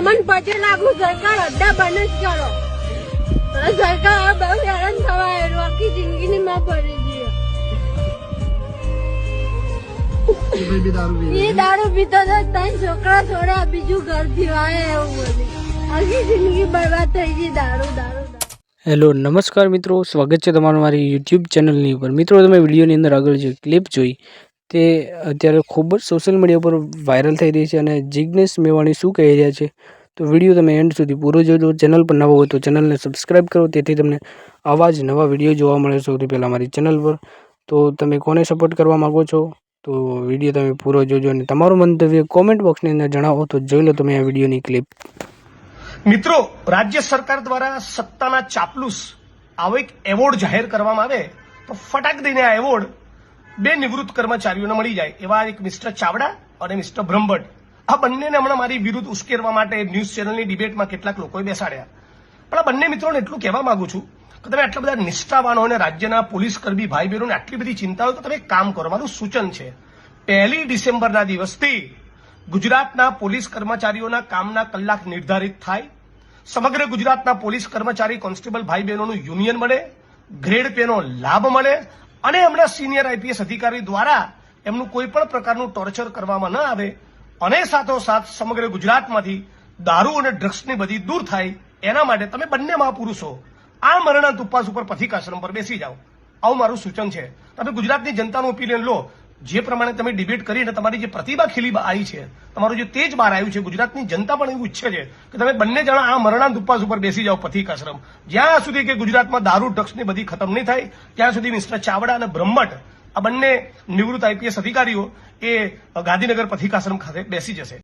તમને પછી લાગુ સરકાર અડ્ડા બંધ જ કરો. સરકાર બહુ હેરાન થવાય આખી જિંદગીની માં પડી ગઈ. એ દારૂ પીતો તો ત્રણ છોકરા છોડ્યા બીજું ઘર પીવાય એવું બધું આખી જિંદગી બરબાદ થઈ ગઈ દારૂ દારૂ દારૂ. હેલો નમસ્કાર મિત્રો. સ્વાગત છે તમારું મારી યુટ્યુબ ચેનલની ઉપર. મિત્રો તમે વિડીયોની અંદર આગળ જે ક્લિપ જોઈ તે અત્યારે ખૂબ જ સોશિયલ મીડિયા ઉપર વાયરલ થઈ રહી છે અને જિજ્ઞેશ મેવાણી શું કહી રહ્યા છે? તો વીડિયો તમે એન્ડ સુધી પૂરો જોજો. ચેનલ પર નવો હોય તો ચેનલને સબસ્ક્રાઈબ કરો. તેથી તમને આવા જ નવા વીડિયો જોવા મળે સૌથી પહેલાં મારી ચેનલ પર. તો તમે કોને સપોર્ટ કરવા માગો છો? તો વીડિયો તમે પૂરો જોજો અને તમારું મંતવ્ય કોમેન્ટ બોક્સની અંદર જણાવો. તો જોઈ લો તમે આ વિડીયોની ક્લિપ મિત્રો, રાજ્ય સરકાર દ્વારા સત્તાના ચાપલુસ આવો એક એવોર્ડ જાહેર કરવામાં આવે તો ફટાક દઈને આ એવોર્ડ બે નિવૃત્ત કર્મચારીઓને મળી જાય, એવા એક મિસ્ટર ચાવડા અને મિસ્ટર બ્રહ્મભટ્ટ. આ બંનેને હમણાં મારી વિરુદ્ધ ઉશ્કેરવા માટે ન્યૂઝ ચેનલની ડિબેટમાં કેટલાક લોકોએ બેસાડ્યા. પણ આ બંને મિત્રોને એટલું કહેવા માંગુ છું કે તમે આટલા બધા નિષ્ઠાવાનો અને રાજ્યના પોલીસ કર્મી ભાઈ બહેનોને આટલી બધી ચિંતા હોય તો તમે કામ કરો મારું સૂચન છે. પહેલી ડિસેમ્બરના દિવસથી ગુજરાતના પોલીસ કર્મચારીઓના કામના કલાક નિર્ધારિત થાય. સમગ્ર ગુજરાતના પોલીસ કર્મચારી કોન્સ્ટેબલ ભાઈ બહેનોનું યુનિયન મળે. ગ્રેડ પેનો લાભ મળે. અને હમણાં સિનિયર આઈપીએસ અધિકારી દ્વારા એમનું કોઈ પણ પ્રકારનું ટોર્ચર કરવામાં ન આવે અને સાથોસાથ સમગ્ર ગુજરાતમાંથી દારૂ અને ડ્રગ્સની બધી દૂર થાય એના માટે તમે બંને મહાપુરુષો આ મરણાંત ઉપવાસ ઉપર પથિકાશ્રમ પર બેસી જાઓ. આવું મારું સૂચન છે. તમે ગુજરાતની જનતાનું ઓપિનિયન લો. જે પ્રમાણે તમે ડિબેટ કરીને તમારી જે પ્રતિભા ખીલી આવી છે, તમારું જે તેજ બહાર આવ્યું છે, ગુજરાતની જનતા પણ એવું ઈચ્છે છે કે તમે બંને જણા આ મરણાંત ઉપવાસ ઉપર બેસી જાઓ પથિકાશ્રમ જ્યાં સુધી કે ગુજરાતમાં દારૂ ડ્રગ્સની બધી ખતમ નહીં થાય, ત્યાં સુધી મિસ્ટર ચાવડા અને બ્રહ્મટ આ બંને નિવૃત્ત આઈપીએસ અધિકારીઓ એ ગાંધીનગર પથિકાશ્રમ ખાતે બેસી જશે.